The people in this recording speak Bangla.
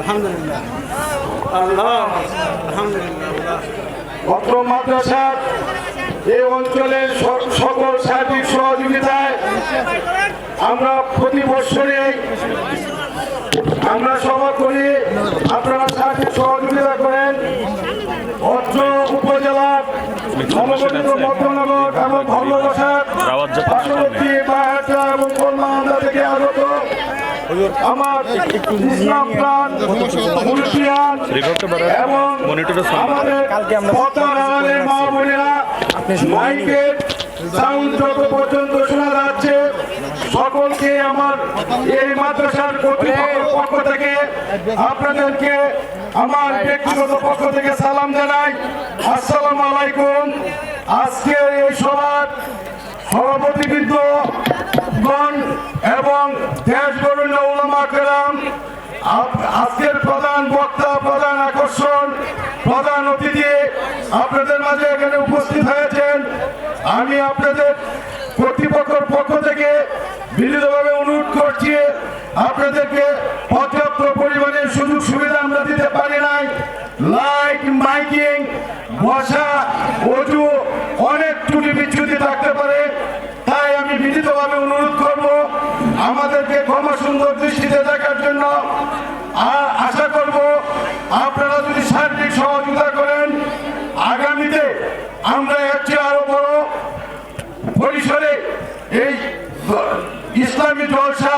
আলহামদুলিল্লাহ। আল্লাহ আলহামদুলিল্লাহ। অত্র মাদ্রাসার এই অঞ্চলের স- সকল সার্বিক সহযোগিতায় আমরা প্রতি বছরে আমরা সভা করি আপনারা সার্বিক সহযোগিতা করেন। অত্র উপজেলার নবগঠিত মধ্যনগর এবং ভগ্নদশার পার্শ্ববর্তী বাহাটা এবং কল্যাণদা থেকে আগত আমার ইসলাম প্রাণ মা বোনেরা মাইকের সাউন্ড যত পর্যন্ত শোনা যাচ্ছে সকলকে আমার এই মাদ্রাসার কর্তৃপক্ষের পক্ষ থেকে আপনাদেরকে আমার ব্যক্তিগত পক্ষ থেকে সালাম জানাই। আসসালামু আলাইকুম। আজকের এই সভার সভাপতিবৃন্দ গণ এবং দেশ বরুণ্য উলামা কেরাম আজকের প্রধান বক্তা, প্রধান আকর্ষণ, প্রধান অতিথি আপনাদের মাঝে এখানে উপস্থিত হয়েছেন। আমি আপনাদের কর্তৃপক্ষের পক্ষ থেকে বিনীতভাবে অনুরোধ করছি, আপনাদেরকে পর্যাপ্ত পরিমাণের সুযোগ সুবিধা আমরা দিতে পারি নাই। লাইট মাইকিং বসা, অজু, অনেক ত্রুটি বিচ্ছুতি থাকতে পারে বিনীতভাবে অনুরোধ করব আমাদেরকে ক্ষমা সুন্দর দৃষ্টিতে দেখার জন্য। আশা করব আপনারা যদি সার্বিক সহযোগিতা করেন, আগামীতে আমরা এর আরও বড় পরিসরে এই ইসলামী জলসা